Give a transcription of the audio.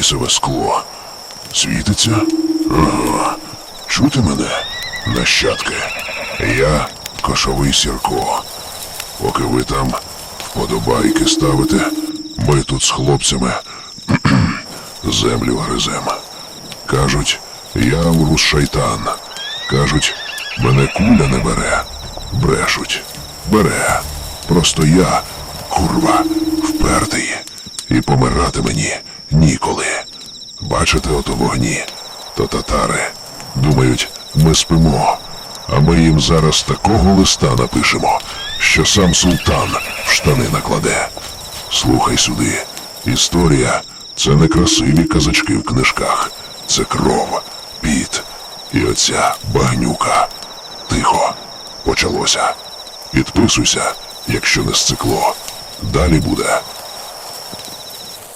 бісове скло. Світиться? Ага. Чути мене, нащадки? Я кошовий сірко. Поки ви там вподобайки ставите, ми тут з хлопцями землю гризем. Кажуть, я урус шайтан. Кажуть, мене куля не бере. Брешуть. Бере. Просто я, курва, впертий. І помирати мені ніколи. Бачите ото вогні? То татари. Думають, ми спимо. А ми їм зараз такого листа напишемо, що сам султан в штани накладе. Слухай сюди. Історія це не красиві казачки в книжках. Це кров, піт і оця багнюка. Тихо. Почалося. Підписуйся, якщо не сцикло. Далі буде